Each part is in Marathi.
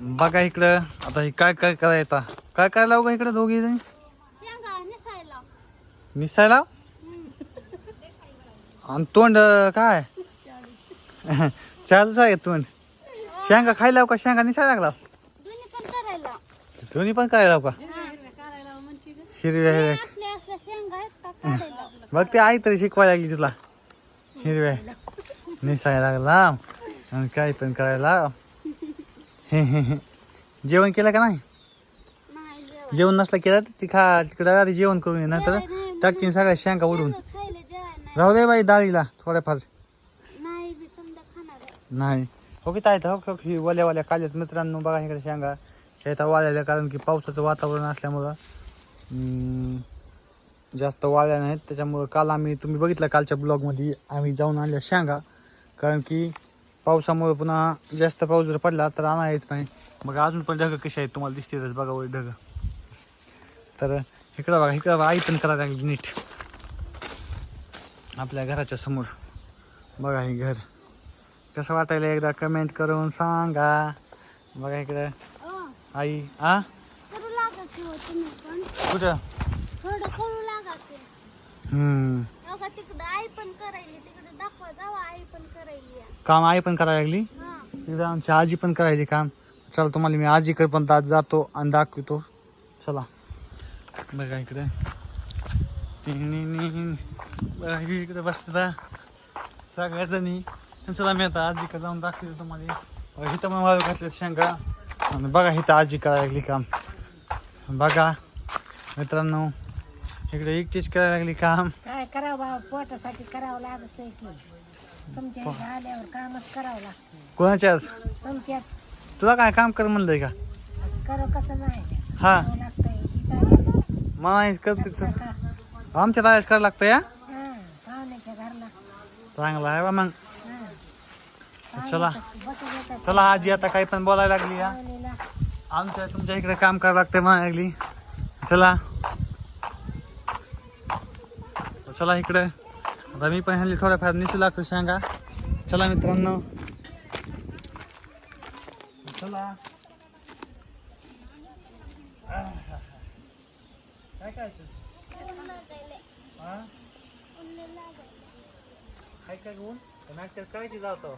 बघा इकडं. आता हे काय काय करायचं काय करायला लावू का इकडं दोघी जणी? निसायला. आणि तोंड काय? चालच आहे तोंड. शेंगा खायला लावू का? शेंगा निसायला लागला? दोन्ही पण करायला. करायला लावू का? करायला. हिरव्या हिरव्या बघ ते आई तरी शिकवायला लागली तुला. हिरव्या निसायला लागला. आणि काय पण करायला जेवण केलं का नाही? नाही जेवण. जेवण नसलं केलं तर ती खा तिकडे आधी जेवण करून ये नंतर नाही, टाकतीन सगळ्या शेंगा उडून खायला नाही. राहू दे बाई डाळीला थोड्याफार. नाही बी समजा खाणार आहे. नाही. हो की हो की- हो की वल्या वल्या काल्यात मित्रांनो बघा इकडे शेंगा. शेता वाळलेल्या कारण की पावसाचं वातावरण असल्यामुळं जास्त वाळल्या नाहीत. त्याच्यामुळं काल आम्ही तुम्ही बघितलं कालच्या ब्लॉगमध्ये आम्ही जाऊन आणल्या शेंगा. कारण की पावसामुळे पुन्हा जास्त पाऊस जर पडला तर आणा येत नाही. मग अजून पण ढगं कशी आहेत तुम्हाला दिसतेच बघा वर ढगं. तर इकडं बघा इकडं आई पण करायला लागली नीट. आपल्या घराच्या समोर. बघा हे घर. कसं वाटायला एकदा कमेंट करून सांगा. बघा इकडं. आई आ? करू हो कुठं? करू हम्म. बघा तिकडं आई पण करायली तिकडे दाखवा जावा आई पण करायली. आहे. काम आई पण करायला लागली? हा. एकदा आमची आजी पण करायची काम. चला तुम्हाला मी आजीकडे पण दात जातो आणि दाखवतो. चला. बघा इकडे. बघा इकडे बसता सगळ्या जणी आणि चला मी आता आजीकडे जाऊन दाखवतो तुम्हाला. बघा इथं पण वाळू घातल्यात शेंगा. आणि बघा इथं आजी करायला लागली काम. बघा मित्रांनो. इकडे एकटीच करायला लागली काम. काय करावं बाबा पोटासाठी करावं लागत की. तुमच्या इथं आल्यावर कामच करावं लागतं कोणाच्या? तुमच्यात तुला काय काम कर म्हणलंय का? करो कसं नाही. हा. करावं लागतंय. दिसायला. मला करते तर. का? आमच्या तायाच करायला लागतं या हा, पाहुण्याच्या घरला. चांगला आहे बा मग. हा. चला. चला आजी आता काही पण बोलायला लागली या पाहुणीला. आमच्या तुमच्या इकडे काम करावं लागतंय म्हणायला लागली. चला. चला इकडे. आता मी पण ह्यांनी थोड्याफार निसू लागतो शेंगा चला मित्रांनो. चला. काय काय हा? काय काय घेऊन नाट्यात करायची जातो?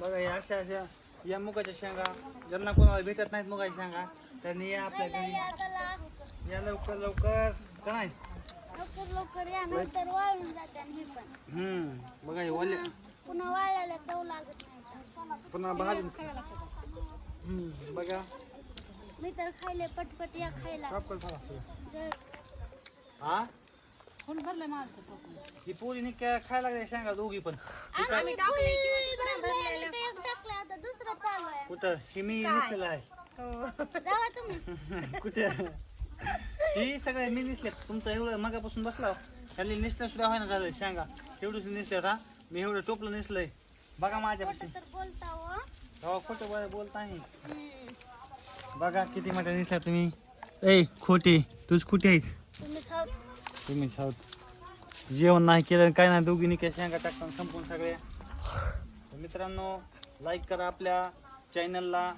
बघा या अशा अशा या मुगाच्या शेंगा. ज्यांना कोणाला भेटत नाहीत मुगाच्या शेंगा त्यांनी या आपल्या घरी. या लवकर लवकर. का नाही? लवकर लवकर या नंतर वाळून जाते आणि हे पण. हम्म बघा हे ओले पुन्हा वाळायला चव लागत नाही. पुन्हा भाजून हम्म बघा. मी तर खायले पटपट या खायला. कापड झाला असतो. जर हा? ही पोरी निक्या खायला लागल्या शेंगा दोघी पण. आम्ही फुल भरलेलं. ते एक टाकलं आता दुसरं चालू आहे. कुठं? ही मी निसलेला आहे. जावा तुम्ही. कुठे? ही सगळे मी निसले तुमचं एवढं मगापासून बसला. त्यांनी निसल्या सुद्धा व्हायना झालं शेंगा. एवढंच निसल्यात हा. मी एवढं टोपलं निसलंय. बघा माझ्यापाशी. तर बोलता हो. तेव्हा खोटं बरं बोलत आहे. हम्म. बघा किती मोठ्या निसल्या तुम्ही. ए खोटी. तूच कुठे आहेस. तुम्ही खाऊ तुम्ही साऊथ जेवण नाही केलं काय नाही दोघींनी काय शेंगा टाकताना संपून सगळ्या. तर मित्रांनो लाईक करा आपल्या चॅनलला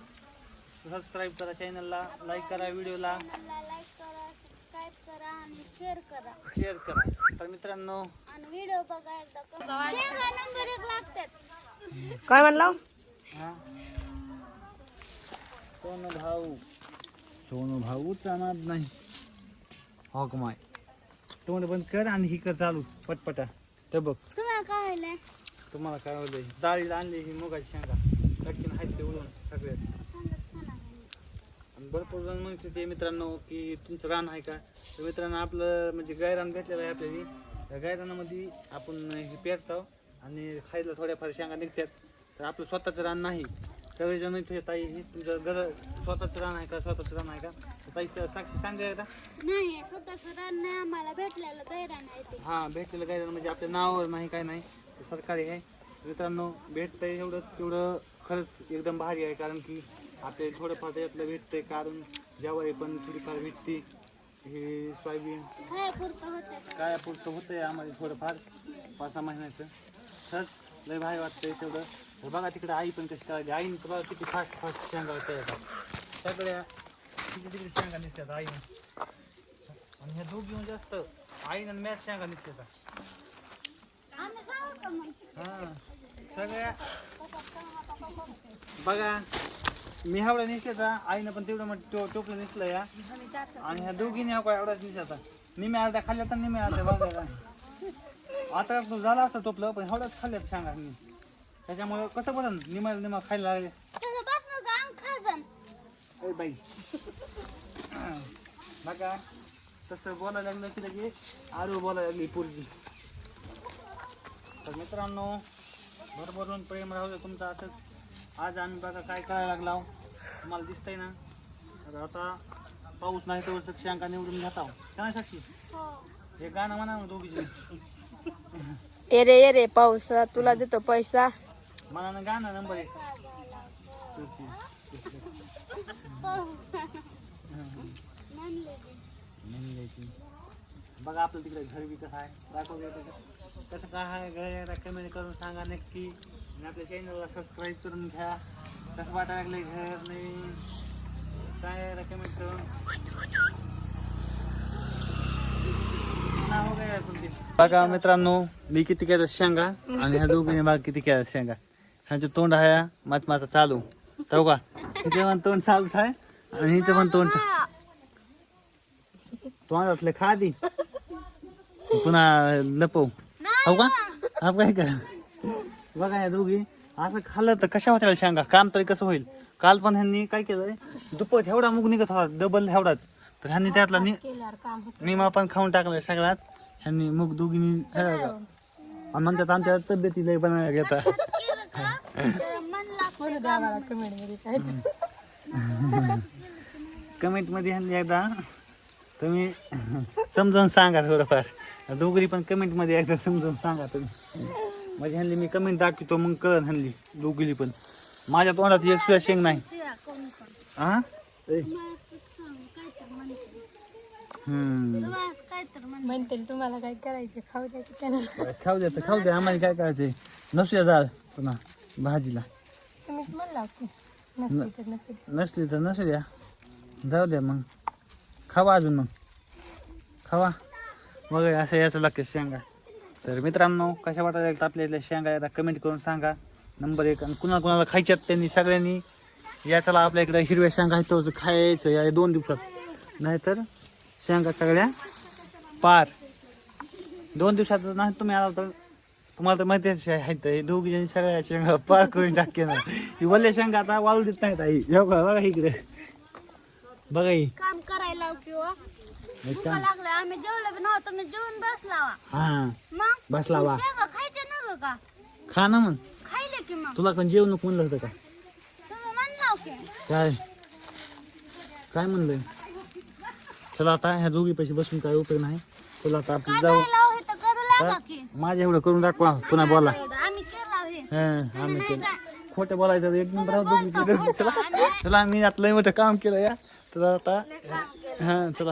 सबस्क्राईब करा चॅनलला लाईक करा व्हिडिओला चॅनलला लाईक करा सबस्क्राईब करा आणि शेअर करा. शेअर करा तर मित्रांनो आणि व्हिडिओ बघायला का शेंगा नंबर एक लागतात काय म्हणलं? हा? सोनू भाऊ. सोनू भाऊचा नाद नाही. हो का माय? तोंड बंद कर आणि ही कर चालू. पटपटा. तर बघ. तुम्हाला काय व्हायलंय? तुम्हाला काय होलंय डाळीला आणली ही मुगाची शेंगा. टक्कीन आहेत ते उडून सगळ्यात. भरपूर जण म्हणते ते मित्रांनो की तुमचं रान आहे का? तर मित्रांनो आपलं म्हणजे गायरान भेटलेलं आहे आपल्याला. त्या गायरानामध्ये आपण हे पेरतो आणि खायला थोड्याफार शेंगा निघतात. तर आपलं स्वतःचं रान नाही. सगळेजण इथे ताई हे तुमचं घर स्वतःचं रान आहे का? स्वतःचं रान आहे का? तर ताई साक्षी सांगा एकदा. नाही स्वतःच रान नाही आम्हाला भेटलेलं गैरान आहे हां भेटलेलं गायरान म्हणजे आपल्या नावावर नाही काय नाही. सरकारी आहे. मित्रांनो भेटतंय एवढं तेवढं खरंच एकदम भारी आहे कारण की आपल्याला थोडंफार त्यातलं भेटतंय कारण ज्यावर पण थोडीफार भेटते हे सोयाबीन. काय पुरतं होतं आहे होतंय आम्हाला थोडंफार पाच सहा महिन्याचं. खरंच लय भारी वाटतंय तेवढं. बघा तिकडे आई पण कशी करायची आईने तर बघा किती फास्ट फास्ट शेंगा तयार सगळ्या तिकडे तिकडे शेंगा निसतात आईनं. आणि ह्या दोघी म्हणजे जास्त आईनं आणि मॅच शेंगा निसतात आम्ही हा सगळ्या. बघा. मी एवढा निसल्याचा आईनं पण तेवढं मग टो टोपलं निसलं या. आणि ह्या दोघीने हा काय एवढाच निसाचा निम्या अर्ध्या खाल्ल्या तर निम्या अर्ध्या बघा का आता तो झाला असतं टोपलं पण एवढाच खाल्ल्यात सांगा मी त्याच्यामुळे कसं बरं निमा निमा खायला लागले. बाई. बघा तसं बोलायला लागलं की लगे आरू बोलायला लागली पोरगी. तर मित्रांनो भरभरून प्रेम राहू दे तुमचं असंच. आज आम्ही बघा काय करायला लागला तुम्हाला दिसतंय ना? तर आता पाऊस नाही तर शंका निवडून घेता काय साक्षी? हो. हे गाणं म्हणा ना दोघीचे एरे एरे पावसा तुला देतो पैसा. म्हणा ना गाणं नंबर एक. बघा आपलं तिकडे घर बी कसं आहे. दाखव कसं काय आहे घर कमेंट करून सांगा नक्की. आणि आपल्या चॅनलला सबस्क्राईब करून घ्या. कसं वाटायला लागलं घर नाही. काय एकदा कमेंट करून? नाव काय तुमचे? बघा मित्रांनो मी किती केलं शेंगा आणि ह्या दोघीने बाग किती केलं शेंगा. ह्यांचं तोंड आहे मत माझं चालू. तो का? तिथे पण तोंड चालूच आहे आणि हिचं पण तोंड चालू तोंडातले खादी. पुन्हा लपव. हो का? हा काय करा? बघा या दोघी. असं खाल्लं तर कशा होत्या शेंगा? काम तरी कसं होईल? काल पण ह्यांनी काय केलंय? दुप्पट एवढा मुग निघत होता डबल एवढाच. तर ह्यांनी त्यातला नि निमा पण खाऊन टाकलाय सगळ्यात. ह्यांनी मुग दोघींनी आणि म्हणतात आमच्या तब्येती लय बनायला घेता. कमेंटमध्ये ह्यांनी एकदा तुम्ही समजावून सांगा थोडंफार. दोघरी पण कमेंटमध्ये एकदा समजावून सांगा तुम्ही. म्हणजे ह्यांनी मी कमेंट दाखवतो मग कळन ह्यांनी दोघीली पण. माझ्या तोंडात एक सुद्धा शेंग नाही. हा म्हणते तुम्हाला काय करायचे खाऊ द्या की त्यांना. खाऊ द्या तर खाऊ द्या आम्हाला काय करायचंय नसूया जाळ पुन्हा भाजीला. तुम्हीच म्हणला की नसली तर नसली नसली तर नसू द्या. जाऊ द्या मग. खावा अजून मग. खावा. मग असं याचं लागतं शेंगा. तर मित्रांनो कशा वाटायला आपल्या इथल्या शेंगा? एकदा कमेंट करून सांगा. नंबर एक आणि कुणाला कुणाला खायच्यात त्यांनी सगळ्यांनी. या चला आपल्या इकडे हिरव्या शेंगा आहेत तो खायचं या दोन दिवसात. नाहीतर शेंगा सगळ्या पार. दोन दिवसात नाही तुम्ही आला तर तुम्हाला तर माहिती आहेत हे दोघी जणी सगळ्या शेंगा पार करून टाकेन ही वल्ल्या शेंगा आता वाळू देत नाहीत आई. जेव्हा बघा इकडे. बघा ही. काम करायला किंवा हे. भुका काम. लागले आम्ही जेवलो बी नव्हतो मी जेवून हा. मग? बसला वा शेंगा खायचे ना का? खा ना मग. खायले की मग? तुला पण जेवू नको म्हणलं होतं का? तुम्ही म्हणला की काय? काय म्हणलंय? चला आता ह्या दोघी पैसे बसून काय उपयोग नाही. तुला आता आपण जाऊ. काय लाव हे तर करू लागा की. माझ्या एवढं करून दाखवा. पुन्हा बोला. आम्ही केला हे. हा आम्ही केलं. खोटं बोलायचं एक नंबर चला. चला मी आता लय मोठं काम केलं या. तर आता हा चला